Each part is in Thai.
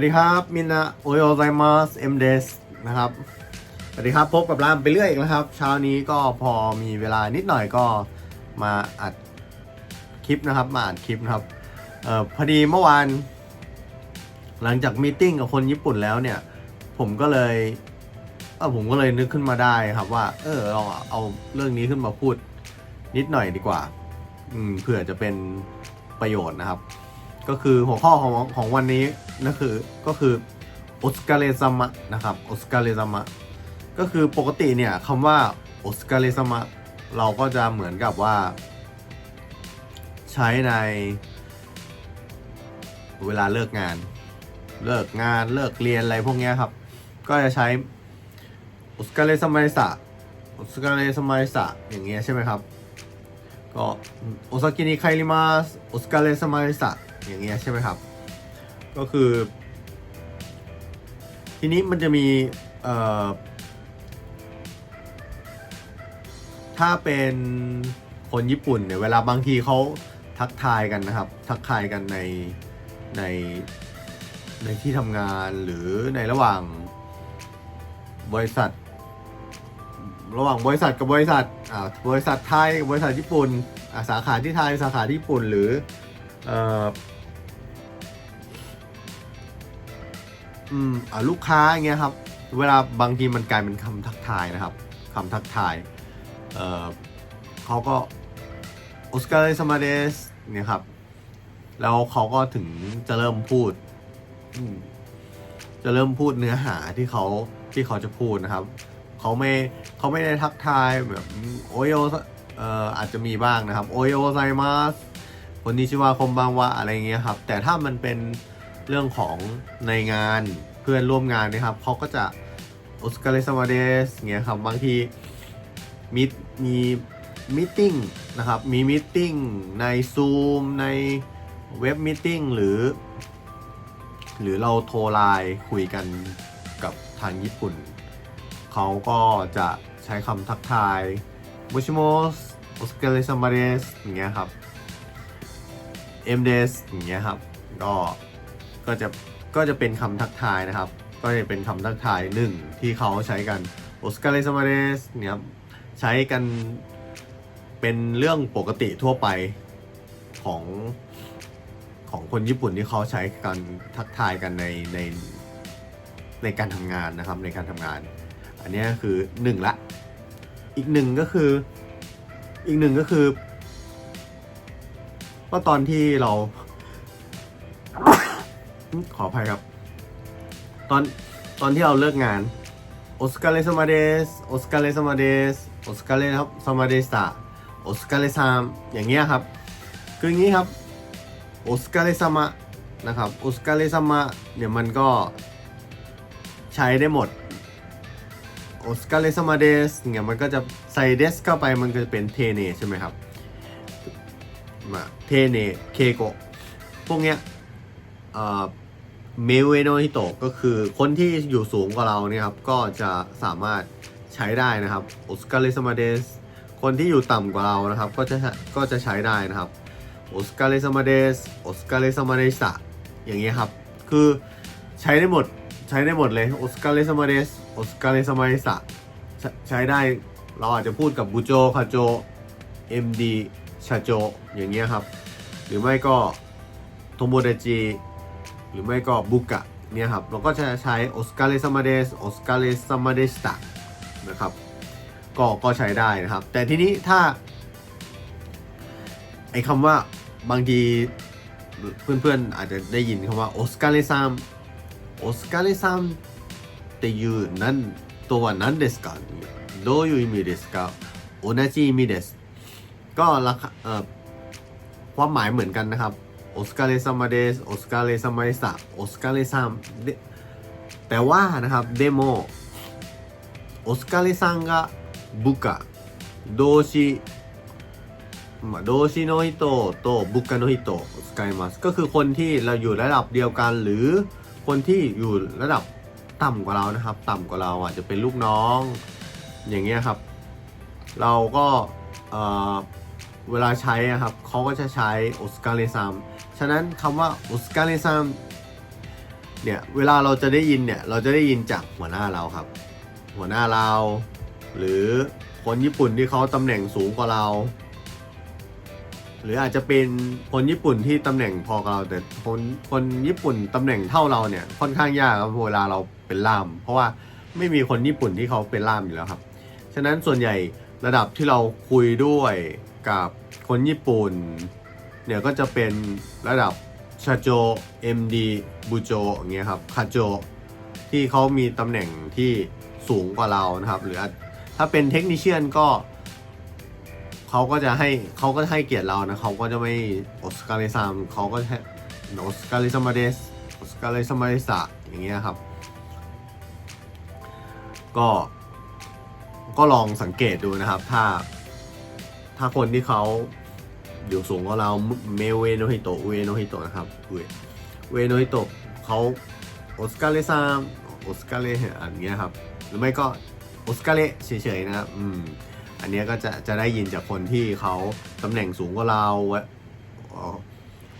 วัสดีครับ มินะโอโยไซมัสเอ็มเดสนะครับ สวัสดีครับ พบกับรามไปเรื่อยอีกแล้วครับ เช้านี้ก็พอมีเวลานิดหน่อยก็มาอัดคลิปนะครับ มาอัดคลิปนะครับ เอ่อ พอดีเมื่อวาน หลังจากมีติ้งกับคนญี่ปุ่นแล้วเนี่ย ผมก็เลยเออผมก็เลยนึกขึ้นมาได้ครับว่า เออเราเอาเรื่องนี้ขึ้นมาพูดนิดหน่อยดีกว่า อืมเผื่อจะเป็นประโยชน์นะครับ ก็คือหัวข้อของของวันนี้นั่นคือก็คือโอสการ์เซมะนะครับโอสการ์เซมะก็คือปกติเนี่ยคำว่าโอสการ์เซมะเราก็จะเหมือนกับว่า ใช้ใน เวลาเลิกงาน เลิกงานเลิกเรียนอะไรพวกนี้ครับ ก็จะใช้โอสการ์สมัยสะโอสการ์สมัยสะอย่างเงี้ยใช่ไหมครับก็โอซากินิไคริมาสโอสการ์สมัยสะ อย่างเงี้ยใช่ไหมครับ ก็คือ ทีนี้มันจะมีเอ่อถ้าเป็นคนญี่ปุ่นเนี่ยเวลาบางทีเขาทักทายกันนะครับ ทักทายกันในในในที่ทำงานหรือในระหว่างบริษัท ระหว่างบริษัทกับบริษัทอ่าบริษัทไทยกับบริษัทญี่ปุ่นอ่าสาขาที่ไทยสาขาที่ญี่ปุ่นหรือ อ่ออืมอ่าลูกค้าอย่างเงี้ยครับ เวลาบางทีมันกลายเป็นคำทักทายนะครับคำทักทายเอ่อเขาก็โอสการ์สมาเดสเนี่ยครับ แล้วเขาก็ถึงจะเริ่มพูด จะเริ่มพูดเนื้อหาที่เขาที่เขาจะพูดนะครับ เขาไม่เขาไม่ได้ทักทายแบบโอโยเอ่ออาจจะมีบ้างนะครับ โอโยไซมัส คนนี้ชื่อว่าคมบางวะอะไรเงี้ยครับ แต่ถ้ามันเป็นเรื่องของในงานเพื่อนร่วมงานนะครับเขาก็จะโอสการ์เลสมาเดสเงี้ยครับบางทีมีมีมิทติ้งนะครับมีมิทติ้งใน Zoom ในเว็บมิทติ้งหรือ หรือเราโทรไลน์คุยกันกับทางญี่ปุ่น เขาก็จะใช้คำทักทายโมชิโมสโอสเกเลซัมบาเดสอย่างเงี้ยครับ เอ็มเดสอย่างเงี้ยครับ ก็ก็จะก็จะเป็นคำทักทายนะครับ ก็จะเป็นคำทักทายหนึ่งที่เขาใช้กันโอสเกเลซัมาเดสเนี่ยครับใช้กันเป็นเรื่องปกติทั่วไปของของคนญี่ปุ่นที่เขาใช้กันทักทายกันในในในการทำงานนะครับในการทำงาน อันนี้คือหนึ่งละ อีกหนึ่งก็คืออีกหนึ่งก็คือ ว่าตอนที่เรา ขออภัยครับ ตอนตอนที่เราเลิกงานโอสการ์เลสมาเดสโอสการ์เลสมาเดสโอสการ์เลสมาเดสตาโอสการ์เลซามอย่างเงี้ยครับ คืออย่างงี้ครับโอสการ์เลซามะนะครับโอสการ์เลซามะเนี่ยมันก็ใช้ได้หมดโอสการ์เลสมาเดสเนี่ยมันก็จะใส่เดสเข้าไปมันก็จะเป็นเทเนใช่ไหมครับ มาเทเนเคโกพวกเนี้ยเอ่อเมเวโนฮิโตก็คือคนที่อยู่สูงกว่าเราเนี่ยครับ ก็จะสามารถใช้ได้นะครับโอสการ์เลสมาเดสคนที่อยู่ต่ำกว่าเรานะครับ ก็จะก็จะใช้ได้นะครับโอสการ์เลสมาเดสโอสการ์เลสมาเดสะอย่างเงี้ยครับ คือใช้ได้หมดใช้ได้หมดเลยโอสการ์เลสมาเดสโอสการ์เลสมาเดสะใช้ได้เราอาจจะพูดกับบูโจคาโจ MD ชาโจ อย่างเงี้ยครับ หรือไม่ก็โทโมเดจิหรือไม่ก็บุกะเนี่ยครับ เราก็จะใช้โอสการ์เลสมาเดสโอสการ์เลสมาเดสตะนะครับ ก็ก็ใช้ได้นะครับ แต่ทีนี้ถ้า ไอ้คำว่าบางทีเพื่อนๆอาจจะได้ยินคำว่าโอสการ์เลซัม โอสการ์ซัมっていうなんとは何ですかどういう意味ですか同じ意味です ก็ราคาเอ่อความหมายเหมือนกันนะครับโอสการ์ซัมมาเดสโอสการ์ซัมมาเดสโอสการ์ซัมแต่ว่านะครับเดโมโอสการ์ซังが部下動詞まあ、動詞の人と部下の人を使いますก็คือคนที่เราอยู่ระดับเดียวกัน หรือคนที่อยู่ระดับต่ำกว่าเรานะครับ ต่ำกว่าเราอาจจะเป็นลูกน้อง อย่างเงี้ยครับ เราก็เอ่อ เวลาใช้อะครับเขาก็จะใช้โอสการ์เลซัมฉะนั้นคำว่าโอสการ์เลซัมเนี่ยเวลาเราจะได้ยินเนี่ยเราจะได้ยินจากหัวหน้าเราครับ หัวหน้าเรา หรือคนญี่ปุ่นที่เขาตำแหน่งสูงกว่าเรา หรืออาจจะเป็นคนญี่ปุ่นที่ตำแหน่งพอกับเรา แต่คนคนญี่ปุ่นตำแหน่งเท่าเราเนี่ยค่อนข้างยากครับเวลาเราเป็นล่าม เพราะว่าไม่มีคนญี่ปุ่นที่เขาเป็นล่ามอยู่แล้วครับ ฉะนั้นส่วนใหญ่ระดับที่เราคุยด้วย กับคนญี่ปุ่นเนี่ยก็จะเป็นระดับชาโจ MD บูโจอย่างเงี้ยครับคาโจ ที่เขามีตำแหน่งที่สูงกว่าเรานะครับ หรือถ้าเป็นเทคนิชเชียนก็เขาก็จะให้เขาก็ให้เกียรติเรานะเขาก็จะไม่ออสการ์ซามเขาก็ให้ออสการ์ซามาเดสออสการ์ซามาเดสะอย่างเงี้ยครับ ก็ก็ลองสังเกตดูนะครับ ถ้า ถ้าคนที่เขาอยู่สูงกว่าเราเมเวโนฮิโตเวโนฮิโตนะครับเวโนฮิโตเขาโอสการ์เลซามโอสการ์เลอันเงี้ยครับ หรือไม่ก็โอสการ์เลเฉยๆนะครับอืมอันนี้ก็จะจะได้ยินจากคนที่เขาตำแหน่งสูงกว่าเราวอ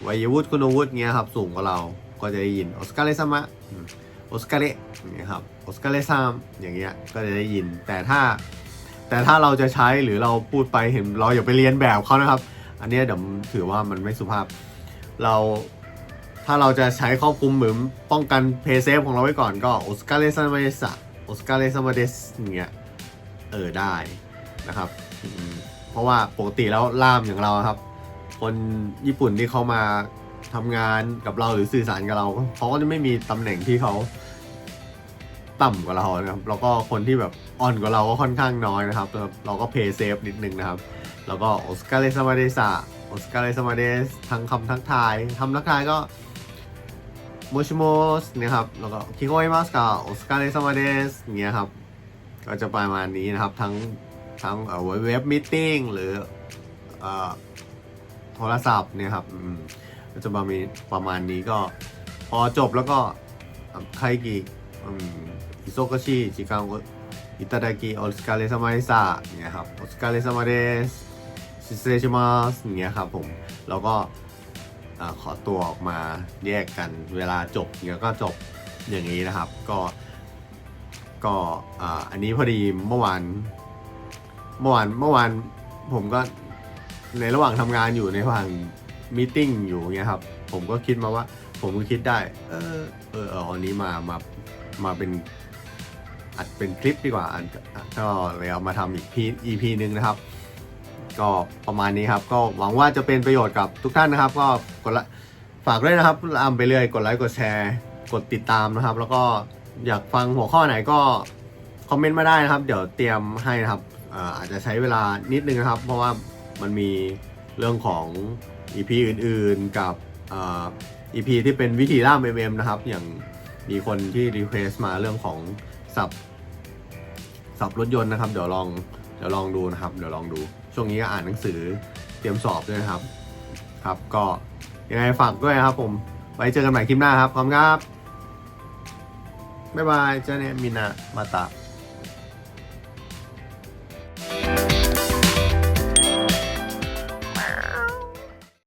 วัยวุฒิคุณวุฒิเงี้ยครับสูงกว่าเราก็จะได้ยินโอสการ์เลซามะโอสการ์เลอย่างเงี้ยครับโอสการ์เลซามอย่างเงี้ยก็จะได้ยินแต่ถ้า แต่ถ้าเราจะใช้หรือเราพูดไปเห็นเราอย่าไปเรียนแบบเขานะครับ อันเนี้ยเดี๋ยวถือว่ามันไม่สุภาพ เราถ้าเราจะใช้ครอบคลุมเหมือนป้องกันเพย์เซฟของเราไว้ก่อนก็โอสการ์เลซามาเดสโอสการ์เลซามาเดสเงี้ยเออได้นะครับ เพราะว่าปกติแล้วล่ามอย่างเราครับ คนญี่ปุ่นที่เขามาทำงานกับเราหรือสื่อสารกับเราเขาก็จะไม่มีตำแหน่งที่เขา ต่ำกว่าเรานะครับแล้วก็คนที่แบบอ่อนกว่าเราก็ค่อนข้างน้อยนะครับ เราก็เพย์เซฟนิดนึงนะครับ แล้วก็โอสการ์เลซมาเดสะโอสการ์เลซมาเดสทั้งคำทักทายคำทักทายก็โมชิโมสนะครับ แล้วก็คิโกเอมัสกาโอสการ์เลซมาเดสเงี้ยครับ ก็จะประมาณนี้นะครับ ทั้งทั้งเว็บมิ팅หรือเอ่อโทรศัพท์เนี่ยครับก็จะประมาณประมาณนี้ก็พอจบแล้วก็ใครกี่ อิโซกชิจิกังอิตาดากิโอสการ์เนี่ยครับโอสการ์เลซามาเดสซิเซชิมาสอย่ยครับผมแล้วก็ขอตัวออกมาแยกกันเวลาจบเนี่ยก็จบอย่างนี้นะครับ ก็ก็อันนี้พอดีเมื่อวานเมื่อวานเมื่อวานผมก็ในระหว่างทำงานอยู่ในระหว่างมีติ้งอยู่เงี้ยครับ ผมก็คิดมาว่า ผมก็คิดได้ เออเออเอาอันนี้มามามาเป็น อัดเป็นคลิปดีกว่าอันก็เลยเอามาทำอีกพี EP หนึ่งนะครับ ก็ประมาณนี้ครับ ก็หวังว่าจะเป็นประโยชน์กับทุกท่านนะครับ ก็กดละฝากด้วยนะครับอามไปเรื่อยกดไลค์กดแชร์ กดติดตามนะครับ แล้วก็อยากฟังหัวข้อไหนก็คอมเมนต์มาได้นะครับ เดี๋ยวเตรียมให้นะครับอาจจะใช้เวลานิดนึงนะครับ เพราะว่ามันมีเรื่องของ EP อื่นๆกับอ่า EP ที่เป็นวิธีล่าม MM นะครับ อย่างมีคนที่รีเควสมาเรื่องของ สับสับรถยนต์นะครับ เดี๋ยวลองเดี๋ยวลองดูนะครับ เดี๋ยวลองดู ช่วงนี้ก็อ่านหนังสือเตรียมสอบด้วยนะครับ ครับ ก็ยังไงฝากด้วยครับ ผม ไว้เจอกันใหม่คลิปหน้าครับขอบคุณครับบ๊ายบายเจ้าเนี่ยมินามาตา